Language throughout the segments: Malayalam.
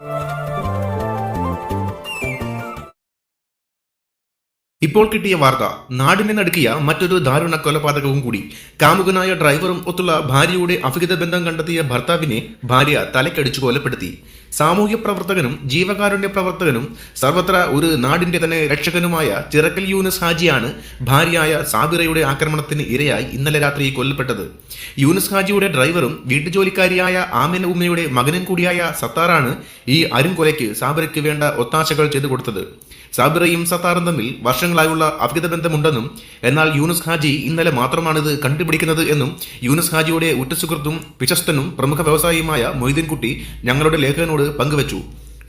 you ഇപ്പോൾ കിട്ടിയ വാർത്ത നാടിനെ നടുക്കിയ മറ്റൊരു ദാരുണ കൊലപാതകവും കൂടി. കാമുകനായ ഡ്രൈവറും ഒത്തുള്ള ഭാര്യയുടെ അഭിഹിത ബന്ധം കണ്ടെത്തിയ ഭർത്താവിനെ ഭാര്യ തലക്കടിച്ചു കൊലപ്പെടുത്തി. സാമൂഹ്യ പ്രവർത്തകനും ജീവകാരുണ്യ പ്രവർത്തകനും സർവത്ര ഒരു നാടിന്റെ തന്നെ രക്ഷകനുമായ ചിറക്കൽ യൂനസ് ഹാജിയാണ് ഭാര്യയായ സാബിറയുടെ ആക്രമണത്തിന് ഇരയായി ഇന്നലെ രാത്രി കൊല്ലപ്പെട്ടത്. യൂനസ് ഹാജിയുടെ ഡ്രൈവറും വീട്ടുജോലിക്കാരിയായ ആമിന ഉമ്മയുടെ മകനും കൂടിയായ സത്താറാണ് ഈ അരുംകൊലയ്ക്ക് സാബിറയ്ക്ക് വേണ്ട ഒത്താശകൾ ചെയ്തു കൊടുത്തത്. സാബിറയും സത്താറും തമ്മിൽ വർഷങ്ങളായുള്ള അഭിഹിത ബന്ധമുണ്ടെന്നും എന്നാൽ യൂനുസ് ഹാജി ഇന്നലെ മാത്രമാണിത് കണ്ടുപിടിക്കുന്നത് എന്നും യൂനുസ് ഹാജിയുടെ ഉറ്റസുഹൃത്തും വിശ്വസ്തനും പ്രമുഖ വ്യവസായിയുമായ മൊയ്തീൻകുട്ടി ഞങ്ങളുടെ ലേഖകനോട് പങ്കുവച്ചു.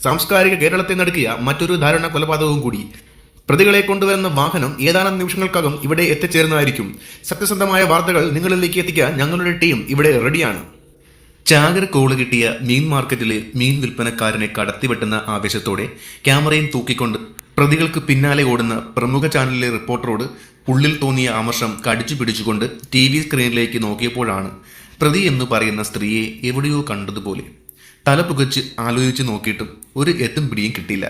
സാംസ്കാരിക കേരളത്തെ നടുക്കിയ മറ്റൊരു ധാരണ കൊലപാതകവും കൂടി. പ്രതികളെ കൊണ്ടുവരുന്ന വാഹനം ഏതാനും നിമിഷങ്ങൾക്കകം ഇവിടെ എത്തിച്ചേരുന്നതായിരിക്കും സത്യസന്ധമായ വാർത്തകൾ നിങ്ങളിലേക്ക് എത്തിക്കാൻ ഞങ്ങളുടെ ടീം ഇവിടെ റെഡിയാണ്. ചാകര കോൾ കിട്ടിയ മീൻ മാർക്കറ്റിലെ മീൻ വിൽപ്പനക്കാരനെ കടത്തിവെട്ടുന്ന ആവേശത്തോടെ ക്യാമറയും തൂക്കിക്കൊണ്ട് പ്രതികൾക്ക് പിന്നാലെ ഓടുന്ന പ്രമുഖ ചാനലിലെ റിപ്പോർട്ടറോട് ഉള്ളിൽ തോന്നിയ ആമർഷം കടിച്ചു പിടിച്ചുകൊണ്ട് ടി വി സ്ക്രീനിലേക്ക് നോക്കിയപ്പോഴാണ് പ്രതി എന്ന് പറയുന്ന സ്ത്രീയെ എവിടെയോ കണ്ടതുപോലെ. തല പുകച്ച് ആലോചിച്ച് നോക്കിയിട്ടും ഒരു എത്തും പിടിയും കിട്ടിയില്ല.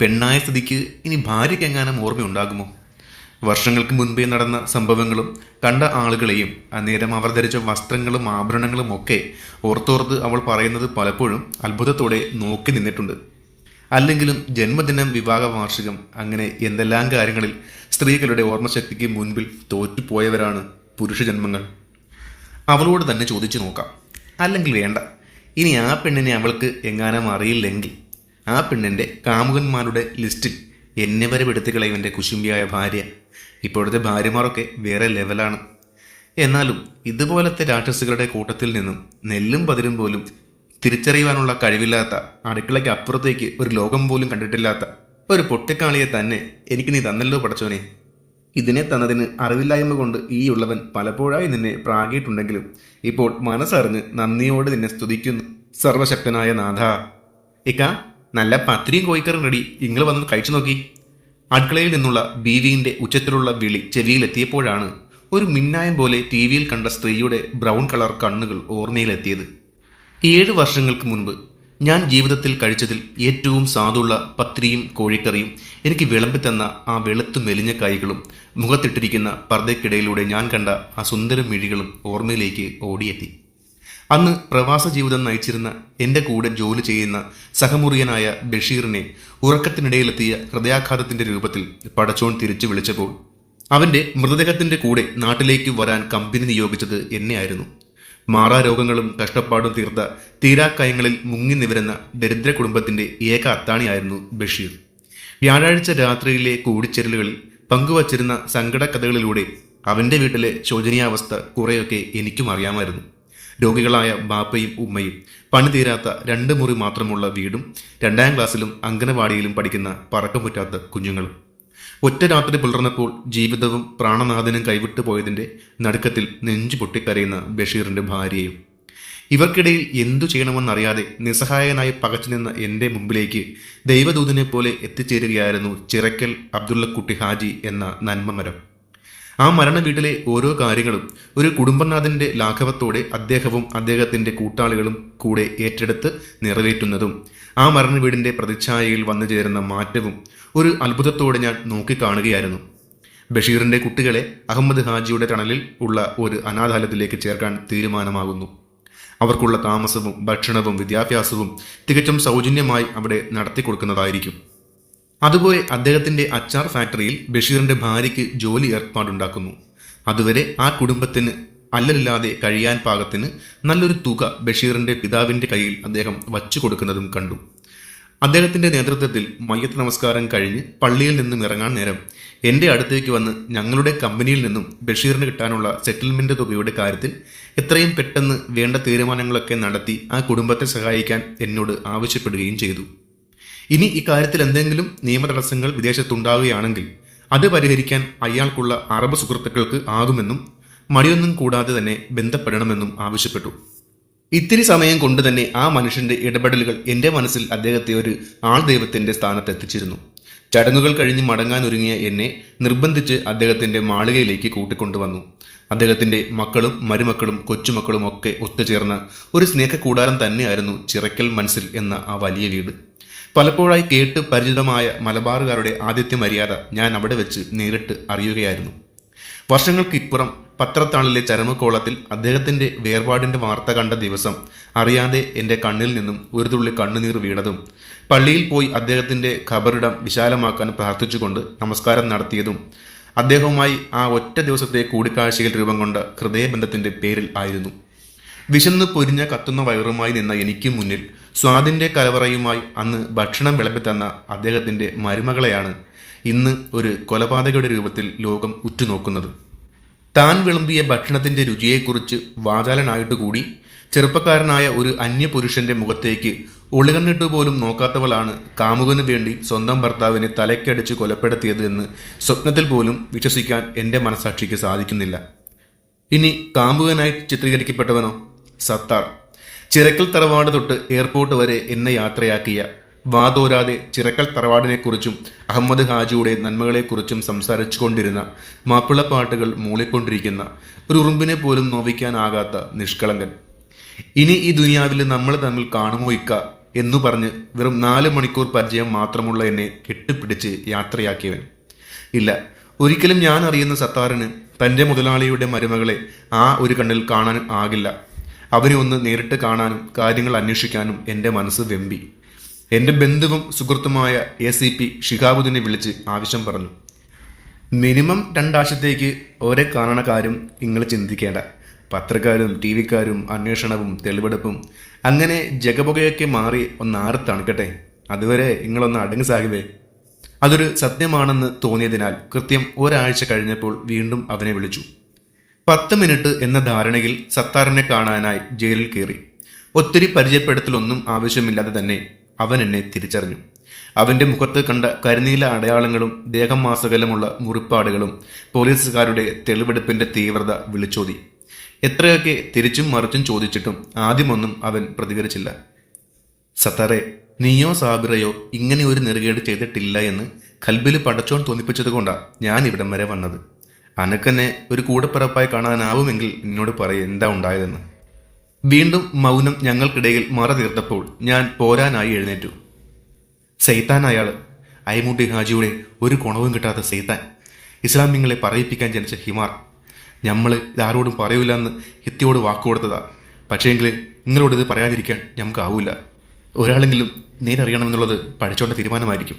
പെണ്ണായ സ്ഥിതിക്ക് ഇനി ഭാര്യയ്ക്ക് എങ്ങാനും ഓർമ്മയുണ്ടാകുമോ? വർഷങ്ങൾക്ക് മുൻപേ നടന്ന സംഭവങ്ങളും കണ്ട ആളുകളെയും അന്നേരം അവർ ധരിച്ച വസ്ത്രങ്ങളും ആഭരണങ്ങളും ഒക്കെ ഓർത്തോർത്ത് അവൾ പറയുന്നത് പലപ്പോഴും അത്ഭുതത്തോടെ നോക്കി നിന്നിട്ടുണ്ട്. അല്ലെങ്കിലും ജന്മദിനം വിവാഹ വാർഷികം അങ്ങനെ എന്തെല്ലാം കാര്യങ്ങളിൽ സ്ത്രീകളുടെ ഓർമ്മശക്തിക്ക് മുൻപിൽ തോറ്റുപോയവരാണ് പുരുഷ ജന്മങ്ങൾ. അവളോട് തന്നെ ചോദിച്ചു നോക്കാം. അല്ലെങ്കിൽ വേണ്ട. ഇനി ആ പെണ്ണിനെ അവൾക്ക് എങ്ങാനും അറിയില്ലെങ്കിൽ. ആ പെണ്ണിന്റെ കാമുകന്മാരുടെ ലിസ്റ്റിൽ എന്നെ വരെ പെടുത്തി കളയുവന്റെ കുശുമ്പിയായ ഭാര്യ. ഇപ്പോഴത്തെ ഭാര്യമാരൊക്കെ വേറെ ലെവലാണ്. എന്നാലും ഇതുപോലത്തെ രാക്ഷസികളുടെ കൂട്ടത്തിൽ നിന്നും നെല്ലും പതിരും പോലും തിരിച്ചറിയുവാനുള്ള കഴിവില്ലാത്ത അടുക്കളയ്ക്ക് അപ്പുറത്തേക്ക് ഒരു ലോകം പോലും കണ്ടിട്ടില്ലാത്ത ഒരു പൊട്ടിക്കാളിയെ തന്നെ എനിക്ക് നീ തന്നല്ലോ പഠിച്ചോനെ ഇതിനെ തന്നതിന് അറിവില്ലായ്മ കൊണ്ട് ഈ ഉള്ളവൻ പലപ്പോഴായി നിന്നെ പ്രാകിയിട്ടുണ്ടെങ്കിലും ഇപ്പോൾ മനസ്സറിഞ്ഞ് നന്ദിയോട് നിന്നെ സ്തുതിക്കുന്നു. സർവശക്തനായ നാഥ. ഇക്ക നല്ല പത്രിയും കോഴിക്കറും റെഡി. നിങ്ങൾ വന്ന് കഴിച്ചു നോക്കി. അടുക്കളയിൽ നിന്നുള്ള ബീവിന്റെ ഉച്ചത്തിലുള്ള വിളി ചെവിയിലെത്തിയപ്പോഴാണ് ഒരു മിന്നായം പോലെ ടി വിയിൽ കണ്ട സ്ത്രീയുടെ ബ്രൗൺ കളർ കണ്ണുകൾ ഓർമ്മയിലെത്തിയത്. ഏഴ് വർഷങ്ങൾക്ക് മുൻപ് ഞാൻ ജീവിതത്തിൽ കഴിച്ചതിൽ ഏറ്റവും സാധുള്ള പത്രിയും കോഴിക്കറിയും എനിക്ക് വിളമ്പിത്തന്ന ആ വെളുത്തു മെലിഞ്ഞ കൈകളും മുഖത്തിട്ടിരിക്കുന്ന പർദ്ദയ്ക്കിടയിലൂടെ ഞാൻ കണ്ട ആ സുന്ദര മിഴികളും ഓർമ്മയിലേക്ക് ഓടിയെത്തി. അന്ന് പ്രവാസ ജീവിതം നയിച്ചിരുന്ന എന്റെ കൂടെ ജോലി ചെയ്യുന്ന സഹമുറിയനായ ബഷീറിനെ ഉറക്കത്തിനിടയിലെത്തിയ ഹൃദയാഘാതത്തിന്റെ രൂപത്തിൽ പടച്ചോൺ തിരിച്ചു വിളിച്ചപ്പോൾ അവന്റെ മൃതദേഹത്തിന്റെ കൂടെ നാട്ടിലേക്ക് വരാൻ കമ്പനി നിയോഗിച്ചത് എന്നെയായിരുന്നു. മാറാരോഗങ്ങളും കഷ്ടപ്പാടും തീർത്ത തീരാക്കയങ്ങളിൽ മുങ്ങി നിവരുന്ന ദരിദ്ര കുടുംബത്തിന്റെ ഏക അത്താണിയായിരുന്നു ബഷീർ. വ്യാഴാഴ്ച രാത്രിയിലെ കൂടിച്ചേരലുകളിൽ പങ്കുവച്ചിരുന്ന സങ്കടക്കഥകളിലൂടെ അവന്റെ വീട്ടിലെ ശോചനീയാവസ്ഥ കുറെയൊക്കെ എനിക്കും അറിയാമായിരുന്നു. രോഗികളായ ബാപ്പയും ഉമ്മയും പണി തീരാത്ത രണ്ട് മുറി മാത്രമുള്ള വീടും രണ്ടാം ക്ലാസ്സിലും അംഗനവാടിയിലും പഠിക്കുന്ന പറക്കം പറ്റാത്ത കുഞ്ഞുങ്ങളും. ഒറ്റ രാത്രി പുലർന്നപ്പോൾ ജീവിതവും പ്രാണനാഥനും കൈവിട്ടു പോയതിന്റെ നടുക്കത്തിൽ നെഞ്ചു പൊട്ടിക്കരയുന്ന ബഷീറിന്റെ ഭാര്യയും. ഇവർക്കിടയിൽ എന്തു ചെയ്യണമെന്നറിയാതെ നിസ്സഹായനായി പകച്ചു നിന്ന എന്റെ മുമ്പിലേക്ക് ദൈവദൂതനെ പോലെ എത്തിച്ചേരുകയായിരുന്നു ചിറക്കൽ അബ്ദുള്ളക്കുട്ടി ഹാജി എന്ന നന്മമരം. ആ മരണ വീട്ടിലെ ഓരോ കാര്യങ്ങളും ഒരു കുടുംബനാഥന്റെ ലാഘവത്തോടെ അദ്ദേഹവും അദ്ദേഹത്തിന്റെ കൂട്ടാളികളും കൂടെ ഏറ്റെടുത്ത് നിറവേറ്റുന്നതും ആ മരണ വീടിന്റെ പ്രതിച്ഛായയിൽ വന്നു ചേരുന്ന മാറ്റവും ഒരു അത്ഭുതത്തോടെ ഞാൻ നോക്കിക്കാണുകയായിരുന്നു. ബഷീറിന്റെ കുട്ടികളെ അഹമ്മദ് ഹാജിയുടെ തണലിൽ ഉള്ള ഒരു അനാഥാലയത്തിലേക്ക് ചേർക്കാൻ തീരുമാനമാകുന്നു. അവർക്കുള്ള താമസവും ഭക്ഷണവും വിദ്യാഭ്യാസവും തികച്ചും സൗജന്യമായി അവിടെ നടത്തി കൊടുക്കുന്നതായിരിക്കും അതുപോലെ അദ്ദേഹത്തിന്റെ അച്ചാർ ഫാക്ടറിയിൽ ബഷീറിന്റെ ഭാര്യയ്ക്ക് ജോലി ഏർപ്പാടുണ്ടാക്കുന്നു. അതുവരെ ആ കുടുംബത്തിന് അല്ലലില്ലാതെ കഴിയാൻ പാകത്തിന് നല്ലൊരു തുക ബഷീറിന്റെ പിതാവിന്റെ കയ്യിൽ അദ്ദേഹം വച്ചു കൊടുക്കുന്നതും കണ്ടു. അദ്ദേഹത്തിന്റെ നേതൃത്വത്തിൽ മയ്യത്ത് നമസ്കാരം കഴിഞ്ഞ് പള്ളിയിൽ നിന്നും ഇറങ്ങാൻ നേരം എന്റെ അടുത്തേക്ക് വന്ന് ഞങ്ങളുടെ കമ്പനിയിൽ നിന്നും ബഷീറിന് കിട്ടാനുള്ള സെറ്റിൽമെന്റ് തുകയുടെ കാര്യത്തിൽ എത്രയും പെട്ടെന്ന് വേണ്ട തീരുമാനങ്ങളൊക്കെ നടത്തി ആ കുടുംബത്തെ സഹായിക്കാൻ എന്നോട് ആവശ്യപ്പെടുകയും ചെയ്തു. ഇനി ഇക്കാര്യത്തിൽ എന്തെങ്കിലും നിയമ തടസ്സങ്ങൾ വിദേശത്തുണ്ടാവുകയാണെങ്കിൽ അത് പരിഹരിക്കാൻ അയാൾക്കുള്ള അറബ് സുഹൃത്തുക്കൾക്ക് ആകുമെന്നും മടിയൊന്നും കൂടാതെ തന്നെ ബന്ധപ്പെടണമെന്നും ആവശ്യപ്പെട്ടു. ഇത്തിരി സമയം കൊണ്ട് തന്നെ ആ മനുഷ്യന്റെ ഇടപെടലുകൾ എന്റെ മനസ്സിൽ അദ്ദേഹത്തെ ഒരു ആൾ ദൈവത്തിന്റെ സ്ഥാനത്ത് എത്തിച്ചിരുന്നു. ചടങ്ങുകൾ കഴിഞ്ഞ് മടങ്ങാനൊരുങ്ങിയ എന്നെ നിർബന്ധിച്ച് അദ്ദേഹത്തിന്റെ മാളികയിലേക്ക് കൂട്ടിക്കൊണ്ടുവന്നു. അദ്ദേഹത്തിന്റെ മക്കളും മരുമക്കളും കൊച്ചുമക്കളും ഒക്കെ ഒത്തുചേർന്ന ഒരു സ്നേഹക്കൂടാരം തന്നെയായിരുന്നു ചിറക്കൽ മനസ്സിൽ എന്ന ആ വലിയ വീട്. പലപ്പോഴായി കേട്ട് പരിചിതമായ മലബാറുകാരുടെ ആദ്യത്തെ മര്യാദ ഞാൻ അവിടെ വെച്ച് നേരിട്ട് അറിയുകയായിരുന്നു. വർഷങ്ങൾക്കിപ്പുറം പത്രത്താളിലെ ചരമക്കോളത്തിൽ അദ്ദേഹത്തിന്റെ വേർപാടിന്റെ വാർത്ത കണ്ട ദിവസം അറിയാതെ എന്റെ കണ്ണിൽ നിന്നും ഒരു തുള്ളി കണ്ണുനീർ വീണതും പള്ളിയിൽ പോയി അദ്ദേഹത്തിന്റെ ഖബറിടം വിശാലമാക്കാൻ പ്രാർത്ഥിച്ചുകൊണ്ട് നമസ്കാരം നടത്തിയതും അദ്ദേഹവുമായി ആ ഒറ്റ ദിവസത്തെ കൂടിക്കാഴ്ചയിൽ രൂപം കൊണ്ട ഹൃദയബന്ധത്തിന്റെ പേരിൽ ആയിരുന്നു. വിശന്ന് പൊരിഞ്ഞ കത്തുന്ന വയറുമായി നിന്ന എനിക്ക് മുന്നിൽ സ്വാദിന്റെ കലവറയുമായി അന്ന് ഭക്ഷണം വിളമ്പി തന്ന അദ്ദേഹത്തിന്റെ മരുമകളെയാണ് ഇന്ന് ഒരു കൊലപാതകയുടെ രൂപത്തിൽ ലോകം ഉറ്റുനോക്കുന്നത്. താൻ വിളമ്പിയ ഭക്ഷണത്തിന്റെ രുചിയെക്കുറിച്ച് വാചാലനായിട്ട് കൂടി ചെറുപ്പക്കാരനായ ഒരു അന്യപുരുഷന്റെ മുഖത്തേക്ക് ഒളികണ്ണിട്ട് പോലും നോക്കാത്തവളാണ് കാമുകന് വേണ്ടി സ്വന്തം ഭർത്താവിനെ തലക്കടിച്ച് കൊലപ്പെടുത്തിയത് എന്ന് സ്വപ്നത്തിൽ പോലും വിശ്വസിക്കാൻ എന്റെ മനസാക്ഷിക്ക് സാധിക്കുന്നില്ല. ഇനി കാമുകനായി ചിത്രീകരിക്കപ്പെട്ടവനോ? സത്താർ. ചിറക്കൽ തറവാട് തൊട്ട് എയർപോർട്ട് വരെ എന്നെ യാത്രയാക്കിയ വാതോരാതെ ചിറക്കൽ തറവാടിനെക്കുറിച്ചും അഹമ്മദ് ഹാജിയുടെ നന്മകളെക്കുറിച്ചും സംസാരിച്ചു കൊണ്ടിരുന്ന മാപ്പിളപ്പാട്ടുകൾ മൂളിക്കൊണ്ടിരിക്കുന്ന ഒരു ഉറുമ്പിനെ പോലും നോവിക്കാനാകാത്ത നിഷ്കളങ്കൻ. ഇനി ഈ ദുനിയാവിൽ നമ്മൾ തമ്മിൽ കാണുമോ ഇക്ക എന്നു പറഞ്ഞ് വെറും നാല് മണിക്കൂർ പരിചയം മാത്രമുള്ള എന്നെ കെട്ടിപ്പിടിച്ച് യാത്രയാക്കിയവൻ. ഇല്ല ഒരിക്കലും ഞാൻ അറിയുന്ന സത്താറിന് തന്റെ മുതലാളിയുടെ മരുമകളെ ആ ഒരു കണ്ണിൽ കാണാൻ ആകില്ല. അവനെ ഒന്ന് നേരിട്ട് കാണാനും കാര്യങ്ങൾ അന്വേഷിക്കാനും എന്റെ മനസ്സ് വെമ്പി. എന്റെ ബന്ധുവും സുഹൃത്തുമായ എ സി പി ഷിഹാബുദ്ദീനെ വിളിച്ച് ആവശ്യം പറഞ്ഞു. മിനിമം രണ്ടാഴ്ചത്തേക്ക് ഒരേ കാണണ കാര്യം നിങ്ങൾ ചിന്തിക്കേണ്ട. പത്രക്കാരും ടി വിക്കാരും അന്വേഷണവും തെളിവെടുപ്പും അങ്ങനെ ജഗപുകയൊക്കെ മാറി ഒന്ന് ആറ് തണുക്കട്ടെ. അതുവരെ നിങ്ങളൊന്ന് അടങ്ങി സാഹിബേ. അതൊരു സത്യമാണെന്ന് തോന്നിയതിനാൽ കൃത്യം ഒരാഴ്ച കഴിഞ്ഞപ്പോൾ വീണ്ടും അവനെ വിളിച്ചു. പത്ത് മിനിറ്റ് എന്ന ധാരണയിൽ സത്താറിനെ കാണാനായി ജയിലിൽ കയറി. ഒത്തിരി പരിചയപ്പെടുത്തലൊന്നും ആവശ്യമില്ലാതെ തന്നെ അവൻ എന്നെ തിരിച്ചറിഞ്ഞു. അവന്റെ മുഖത്ത് കണ്ട കരിനീല അടയാളങ്ങളും ദേഹം മാസകലമുള്ള മുറിപ്പാടുകളും പോലീസുകാരുടെ തെളിവെടുപ്പിന്റെ തീവ്രത വിളിച്ചോതി. എത്രയൊക്കെ തിരിച്ചും മറിച്ചും ചോദിച്ചിട്ടും ആദ്യമൊന്നും അവൻ പ്രതികരിച്ചില്ല. സത്താറെ നീയോ സാബിറയോ ഇങ്ങനെ ഒരു നെറുകേട് ചെയ്തിട്ടില്ല എന്ന് കൽബിൽ പടച്ചോൺ തോന്നിപ്പിച്ചതുകൊണ്ടാ ഞാൻ ഇവിടം വരെ വന്നത്. അനക്കെന്നെ ഒരു കൂടപ്പിറപ്പായി കാണാനാവുമെങ്കിൽ എന്നോട് പറയ എന്താ ഉണ്ടായതെന്ന്. വീണ്ടും മൗനം ഞങ്ങൾക്കിടയിൽ മറ തീർത്തപ്പോൾ ഞാൻ പോരാനായി എഴുന്നേറ്റു. സെയ്ത്താൻ അയാൾ അയമുട്ടി ഹാജിയുടെ ഒരു കുണവും കിട്ടാത്ത സെയ്ത്താൻ ഇസ്ലാം നിങ്ങളെ പറയിപ്പിക്കാൻ ജനിച്ച ഹിമാർ. നമ്മൾ ഇതാരോടും പറയൂല എന്ന് ഹിത്തിയോട് വാക്ക് കൊടുത്തതാ. പക്ഷേങ്കിൽ നിങ്ങളോട് ഇത് പറയാതിരിക്കാൻ ഞമ്മക്കാവൂല ഒരാളെങ്കിലും നേരറിയണമെന്നുള്ളത് പഠിച്ചോണ്ട തീരുമാനമായിരിക്കും.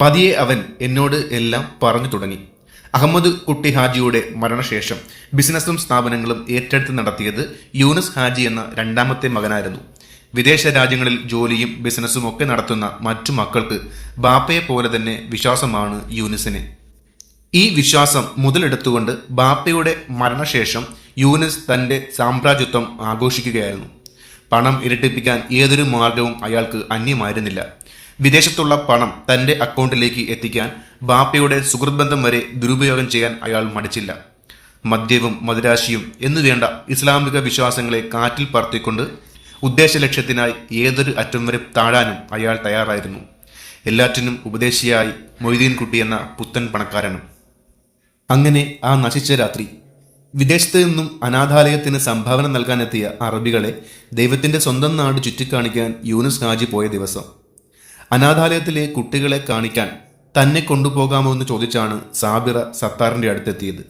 പതിയെ അവൻ എന്നോട് എല്ലാം പറഞ്ഞു തുടങ്ങി. അഹമ്മദ് കുട്ടി ഹാജിയുടെ മരണശേഷം ബിസിനസ്സും സ്ഥാപനങ്ങളും ഏറ്റെടുത്ത് നടത്തിയത് യൂനസ് ഹാജി എന്ന രണ്ടാമത്തെ മകനായിരുന്നു. വിദേശ രാജ്യങ്ങളിൽ ജോലിയും ബിസിനസ്സും ഒക്കെ നടത്തുന്ന മറ്റു മക്കൾക്ക് ബാപ്പയെ പോലെ തന്നെ വിശ്വാസമാണ് യൂനിസിന്. ഈ വിശ്വാസം മുതലെടുത്തുകൊണ്ട് ബാപ്പയുടെ മരണശേഷം യൂനിസ് തന്റെ സാമ്രാജ്യത്വം ആഘോഷിക്കുകയായിരുന്നു. പണം ഇരട്ടിപ്പിക്കാൻ ഏതൊരു മാർഗവും അയാൾക്ക് അന്യമായിരുന്നില്ല. വിദേശത്തുള്ള പണം തന്റെ അക്കൗണ്ടിലേക്ക് എത്തിക്കാൻ ബാപ്പയുടെ സുഹൃത്ബന്ധം വരെ ദുരുപയോഗം ചെയ്യാൻ അയാൾ മടിച്ചില്ല. മദ്യവും മദുരാശിയും എന്നുവേണ്ട ഇസ്ലാമിക വിശ്വാസങ്ങളെ കാറ്റിൽ പറത്തിക്കൊണ്ട് ഉദ്ദേശ ലക്ഷ്യത്തിനായി ഏതൊരു അറ്റം വരെ താഴാനും അയാൾ തയ്യാറായിരുന്നു. എല്ലാറ്റിനും ഉപദേശിയായി മൊയ്തീൻ കുട്ടി എന്ന പുത്തൻ പണക്കാരനും. അങ്ങനെ ആ നശിച്ച രാത്രി വിദേശത്ത് നിന്നും അനാഥാലയത്തിന് സംഭാവന നൽകാനെത്തിയ അറബികളെ ദൈവത്തിന്റെ സ്വന്തം നാട് ചുറ്റിക്കാണിക്കാൻ യൂനുസ് ഹാജി പോയ ദിവസം. അനാഥാലയത്തിലെ കുട്ടികളെ കാണിക്കാൻ തന്നെ കൊണ്ടുപോകാമോ എന്ന് ചോദിച്ചാണ് സാബിറ സത്താറിന്റെ അടുത്തെത്തിയത്.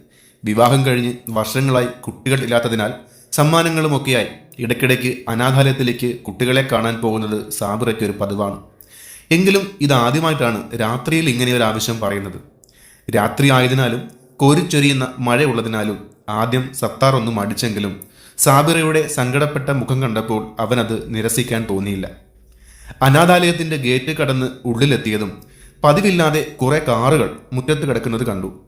വിവാഹം കഴിഞ്ഞ് വർഷങ്ങളായി കുട്ടികൾ ഇല്ലാത്തതിനാൽ സമ്മാനങ്ങളുമൊക്കെയായി ഇടയ്ക്കിടയ്ക്ക് അനാഥാലയത്തിലേക്ക് കുട്ടികളെ കാണാൻ പോകുന്നത് സാബിറയ്ക്ക് ഒരു പതിവാണ്. എങ്കിലും ഇതാദ്യമായിട്ടാണ് രാത്രിയിൽ ഇങ്ങനെ ഒരു ആവശ്യം പറയുന്നത്. രാത്രി ആയതിനാലും കോരിച്ചൊരിയുന്ന മഴയുള്ളതിനാലും ആദ്യം സത്താർ ഒന്നും അടിച്ചെങ്കിലും സാബിറയുടെ സങ്കടപ്പെട്ട മുഖം കണ്ടപ്പോൾ അവനത് നിരസിക്കാൻ തോന്നിയില്ല. അനാഥാലയത്തിന്റെ ഗേറ്റ് കടന്ന് ഉള്ളിലെത്തിയതും പതിവില്ലാതെ കുറെ കാറുകൾ മുറ്റത്ത് കിടക്കുന്നത് കണ്ടു.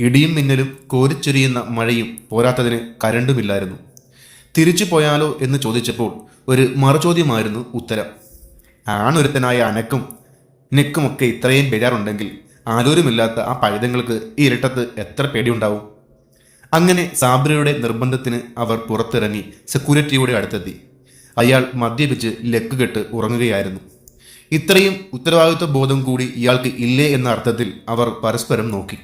ഇടിയും മിന്നലും കോരിച്ചൊരിയുന്ന മഴയും പോരാത്തതിന് കരണ്ടുമില്ലായിരുന്നു. തിരിച്ചു പോയാലോ എന്ന് ചോദിച്ചപ്പോൾ ഒരു മറുചോദ്യമായിരുന്നു ഉത്തരം. ആണൊരുത്തനായ അനക്കും നെക്കുമൊക്കെ ഇത്രയും ബേജാറുണ്ടെങ്കിൽ ആരോരുമില്ലാത്ത ആ പഴുതങ്ങൾക്ക് ഈ ഇരട്ടത്ത് എത്ര പേടിയുണ്ടാവും? അങ്ങനെ സാബ്രയുടെ നിർബന്ധത്തിന് അവർ പുറത്തിറങ്ങി സെക്യൂരിറ്റിയുടെ അടുത്തെത്തി. അയാൾ മദ്യപിച്ച് ലക്ക് കെട്ട് ഉറങ്ങുകയായിരുന്നു. ഇത്രയും ഉത്തരവാദിത്വ ബോധം കൂടി ഇയാൾക്ക് ഇല്ലേ എന്ന അർത്ഥത്തിൽ അവർ പരസ്പരം നോക്കി.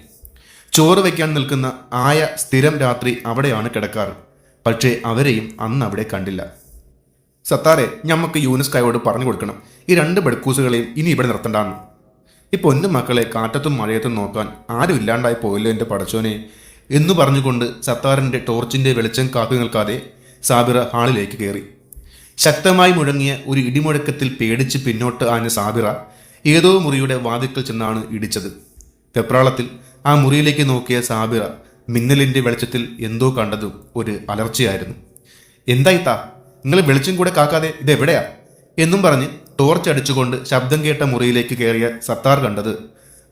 ചോറ് വയ്ക്കാൻ നിൽക്കുന്ന ആയ സ്ഥിരം രാത്രി അവിടെയാണ് കിടക്കാറ്. പക്ഷേ അവരെയും അന്ന് അവിടെ കണ്ടില്ല. സത്താറെ ഞമ്മക്ക് യൂനിസ്കായോട് പറഞ്ഞു കൊടുക്കണം. ഈ രണ്ട് ബെഡ്ക്കൂസുകളെയും ഇനി ഇവിടെ നിർത്തണ്ടാന്ന്. ഈ പൊന്നു മക്കളെ കാറ്റത്തും മഴയത്തും നോക്കാൻ ആരും ഇല്ലാണ്ടായി പോയല്ലോ എന്റെ പടച്ചോനെ എന്നു പറഞ്ഞുകൊണ്ട് സത്താറിന്റെ ടോർച്ചിന്റെ വെളിച്ചം കാത്തു നിൽക്കാതെ സാബിറ ഹാളിലേക്ക് കയറി ശക്തമായി മുഴങ്ങിയ ഒരു ഇടിമുഴക്കത്തിൽ പേടിച്ച് പിന്നോട്ട് ആഞ്ഞ സാബിറ ഏതോ മുറിയുടെ വാതിക്കൽ ചെന്നാണ് ഇടിച്ചത്. വെപ്രാളത്തിൽ ആ മുറിയിലേക്ക് നോക്കിയ സാബിറ മിന്നലിന്റെ വെളിച്ചത്തിൽ എന്തോ കണ്ടതും ഒരു അലർച്ചയായിരുന്നു. എന്തായിത്താ നിങ്ങൾ വെളിച്ചം കൂടെ കാക്കാതെ ഇതെവിടെയാ? എന്നും പറഞ്ഞ് ടോർച്ച് അടിച്ചുകൊണ്ട് ശബ്ദം കേട്ട മുറിയിലേക്ക് കയറിയ സത്താർ കണ്ടത്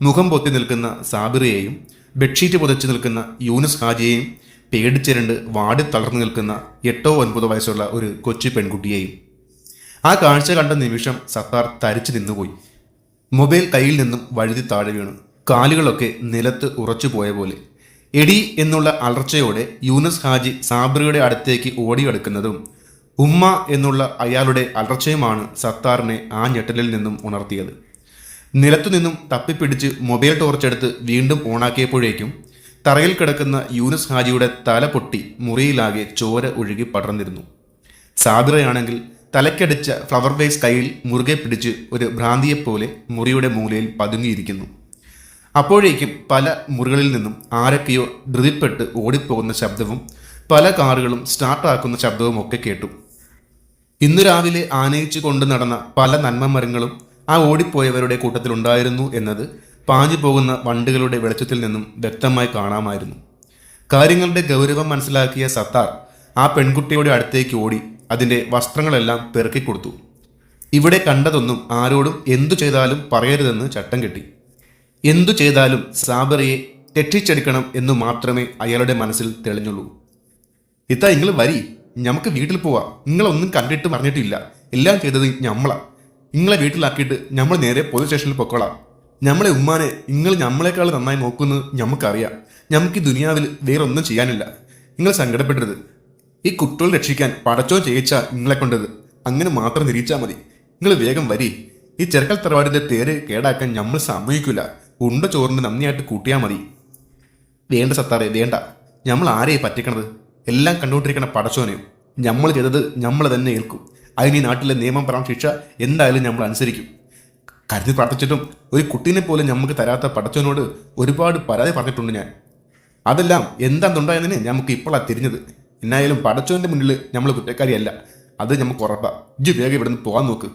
മുഖം പൊത്തി നിൽക്കുന്ന സാബിറയെയും ബെഡ്ഷീറ്റ് പുതച്ചു നിൽക്കുന്ന യൂനുസ് ഹാജിയെയും പേടിച്ചിരണ്ട് വാടി തളർന്നു നിൽക്കുന്ന എട്ടോ ഒൻപതോ വയസ്സുള്ള ഒരു കൊച്ചു പെൺകുട്ടിയെയും ആ കാഴ്ച കണ്ട നിമിഷം സത്താർ തരിച്ചു നിന്നുപോയി. മൊബൈൽ കയ്യിൽ നിന്നും വഴുതി താഴെ വീണു. കാലുകളൊക്കെ നിലത്ത് ഉറച്ചു പോയ പോലെ. എടി എന്നുള്ള അലർച്ചയോടെ യൂനസ് ഹാജി സാബ്രിയുടെ അടുത്തേക്ക് ഓടിയെടുക്കുന്നതും ഉമ്മ എന്നുള്ള അയാളുടെ അലർച്ചയുമാണ് സത്താറിനെ ആ ഞെട്ടലിൽ നിന്നും ഉണർത്തിയത്. നിലത്തു നിന്നും തപ്പിപ്പിടിച്ച് മൊബൈൽ ടോർച്ചെടുത്ത് വീണ്ടും ഓണാക്കിയപ്പോഴേക്കും തറയിൽ കിടക്കുന്ന യൂനസ് ഹാജിയുടെ തല പൊട്ടി മുറിയിലാകെ ചോര ഒഴുകി പടർന്നിരുന്നു. സാബിറയാണെങ്കിൽ തലക്കടിച്ച ഫ്ലവർ ബേസ് കയ്യിൽ മുറുകെ പിടിച്ച് ഒരു ഭ്രാന്തിയെപ്പോലെ മുറിയുടെ മൂലയിൽ പതുങ്ങിയിരിക്കുന്നു. അപ്പോഴേക്കും പല മുറികളിൽ നിന്നും ആരൊക്കെയോ ധൃതിപ്പെട്ട് ഓടിപ്പോകുന്ന ശബ്ദവും പല കാറുകളും സ്റ്റാർട്ടാക്കുന്ന ശബ്ദവും ഒക്കെ കേട്ടു. ഇന്ന് രാവിലെ ആനയിച്ചു കൊണ്ട് നടന്ന പല നന്മമരങ്ങളും ആ ഓടിപ്പോയവരുടെ കൂട്ടത്തിലുണ്ടായിരുന്നു എന്നത് പാഞ്ഞു പോകുന്ന വണ്ടികളുടെ വെളിച്ചത്തിൽ നിന്നും വ്യക്തമായി കാണാമായിരുന്നു. കാര്യങ്ങളുടെ ഗൗരവം മനസ്സിലാക്കിയ സത്താർ ആ പെൺകുട്ടിയുടെ അടുത്തേക്ക് ഓടി അതിന്റെ വസ്ത്രങ്ങളെല്ലാം പെറുക്കി കൊടുത്തു ഇവിടെ കണ്ടതൊന്നും ആരോടും എന്തു ചെയ്താലും പറയരുതെന്ന് ചട്ടം കെട്ടി. എന്തു ചെയ്താലും സാബറിയെ തെറ്റിച്ചെടുക്കണം എന്നു മാത്രമേ അയാളുടെ മനസ്സിൽ തെളിഞ്ഞുള്ളൂ. ഇത്ത നിങ്ങൾ വരി നമുക്ക് വീട്ടിൽ പോവാ നിങ്ങളൊന്നും കണ്ടിട്ട് പറഞ്ഞിട്ടില്ല. എല്ലാം ചെയ്തത് ഞമ്മളാ. നിങ്ങളെ വീട്ടിലാക്കിയിട്ട് നമ്മൾ നേരെ പോലീസ് സ്റ്റേഷനിൽ പൊക്കോളാം. നമ്മളെ ഉമ്മാനെ നിങ്ങൾ നമ്മളെക്കാൾ നന്നായി നോക്കുന്നത് നമുക്കറിയാം നമുക്ക് ഈ ദുനിയാവിൽ വേറെ ഒന്നും ചെയ്യാനില്ല. നിങ്ങൾ സങ്കടപ്പെടരുത്. ഈ കുട്ടികൾ രക്ഷിക്കാൻ പടച്ചോ ചെയ്യിച്ച നിങ്ങളെ കൊണ്ടത് അങ്ങനെ മാത്രം നിരീച്ചാൽ മതി. നിങ്ങൾ വേഗം വരി. ഈ ചെറുക്കൽ തറവാടിന്റെ തേര് കേടാക്കാൻ നമ്മൾ സമ്മതിക്കില്ല ഉണ്ട ചോറിന് നന്ദിയായിട്ട് കൂട്ടിയാൽ മതി. വേണ്ട സത്താറെ വേണ്ട. നമ്മൾ ആരെയെ പറ്റിക്കണത്? എല്ലാം കണ്ടുകൊണ്ടിരിക്കണ പടച്ചോനെയും നമ്മൾ ചെയ്തത് നമ്മൾ തന്നെ ഏൽക്കും. അതിന് ഈ നാട്ടിലെ നിയമം പറഞ്ഞ ശിക്ഷ എന്തായാലും നമ്മൾ അനുസരിക്കും. കരുതി പ്രാർത്ഥിച്ചിട്ടും ഒരു കുട്ടീനെ പോലും നമുക്ക് തരാത്ത പടച്ചവനോട് ഒരുപാട് പരാതി പറഞ്ഞിട്ടുണ്ട് ഞാൻ. അതെല്ലാം എന്താണെന്നുണ്ടായതിന് നമുക്ക് ഇപ്പോഴാണ് തിരിഞ്ഞത്. എന്നായാലും പടച്ചവന്റെ മുന്നിൽ നമ്മൾ കുറ്റക്കാരിയല്ല. അത് നമുക്ക് ഉറപ്പാണ് ഇജ്ജ് വേഗം ഇവിടുന്ന് പോകാൻ നോക്ക്.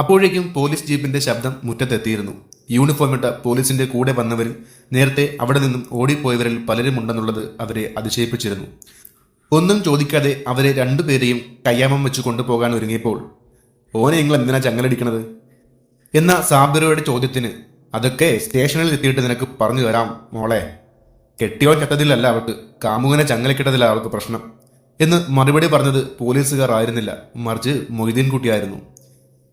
അപ്പോഴേക്കും പോലീസ് ജീപ്പിന്റെ ശബ്ദം മുറ്റത്തെത്തിയിരുന്നു. യൂണിഫോമിട്ട പോലീസിന്റെ കൂടെ വന്നവരിൽ നേരത്തെ അവിടെ നിന്നും ഓടിപ്പോയവരിൽ പലരും ഉണ്ടെന്നുള്ളത് അവരെ അതിശയിപ്പിച്ചിരുന്നു. ഒന്നും ചോദിക്കാതെ അവരെ രണ്ടുപേരെയും കയ്യാമം വെച്ച് കൊണ്ടുപോകാൻ ഒരുങ്ങിയപ്പോൾ ഓനെ നിങ്ങൾ എന്തിനാ ചങ്ങലടിക്കണത്? എന്ന സാബിറയുടെ ചോദ്യത്തിന് അതൊക്കെ സ്റ്റേഷനിൽ എത്തിയിട്ട് നിനക്ക് പറഞ്ഞു തരാം മോളെ. കെട്ടിയോ ചത്തതിലല്ല അവൾക്ക് കാമുകനെ ചങ്ങലക്കിട്ടതില്ല അവൾക്ക് പ്രശ്നം. എന്ന് മറുപടി പറഞ്ഞത് പോലീസുകാർ ആയിരുന്നില്ല. മറിച്ച് മൊയ്തീൻ കുട്ടിയായിരുന്നു.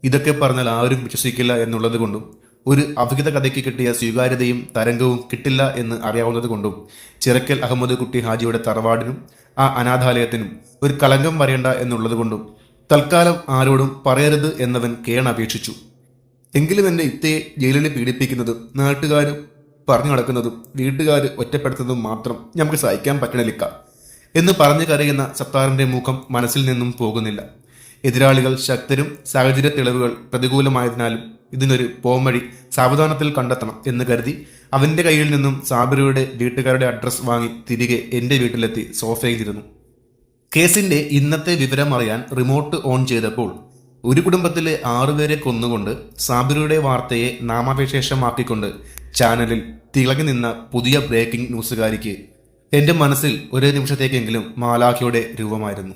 ഇതൊക്കെ പറഞ്ഞാൽ ആരും വിശ്വസിക്കില്ല എന്നുള്ളത് കൊണ്ടും ഒരു അഭിഹിത കഥയ്ക്ക് കിട്ടിയ സ്വീകാര്യതയും തരംഗവും കിട്ടില്ല എന്ന് അറിയാവുന്നത് കൊണ്ടും ചിറക്കൽ അഹമ്മദ് കുട്ടി ഹാജിയുടെ തറവാടിനും ആ അനാഥാലയത്തിനും ഒരു കളങ്കം വരേണ്ട എന്നുള്ളത് കൊണ്ടും തൽക്കാലം ആരോടും പറയരുത് എന്നവൻ കേണപേക്ഷിച്ചു. എങ്കിലും എന്റെ ഇത്തയെ ജയിലിൽ പീഡിപ്പിക്കുന്നതും നാട്ടുകാർ പറഞ്ഞു നടക്കുന്നതും വീട്ടുകാർ ഒറ്റപ്പെടുത്തുന്നതും മാത്രം നമുക്ക് സഹിക്കാൻ പറ്റണില്ല എന്ന് പറഞ്ഞു കരയുന്ന സത്താറിന്റെ മുഖം മനസ്സിൽ നിന്നും പോകുന്നില്ല. എതിരാളികൾ ശക്തരും സാഹചര്യ തെളിവുകൾ പ്രതികൂലമായതിനാലും ഇതിനൊരു പോംവഴി സാവധാനത്തിൽ കണ്ടെത്തണം എന്ന് കരുതി അവന്റെ കയ്യിൽ നിന്നും സാബിറയുടെ വീട്ടുകാരുടെ അഡ്രസ് വാങ്ങി തിരികെ എന്റെ വീട്ടിലെത്തി സോഫയിലിരുന്നു കേസിന്റെ ഇന്നത്തെ വിവരം അറിയാൻ റിമോട്ട് ഓൺ ചെയ്തപ്പോൾ ഒരു കുടുംബത്തിലെ ആറുപേരെ കൊന്നുകൊണ്ട് സാബിറയുടെ വാർത്തയെ നാമവിശേഷമാക്കിക്കൊണ്ട് ചാനലിൽ തിളങ്ങി നിന്ന പുതിയ ബ്രേക്കിംഗ് ന്യൂസുകാരിക്ക് എന്റെ മനസ്സിൽ ഒരു നിമിഷത്തേക്കെങ്കിലും മാലാഖിയുടെ രൂപമായിരുന്നു.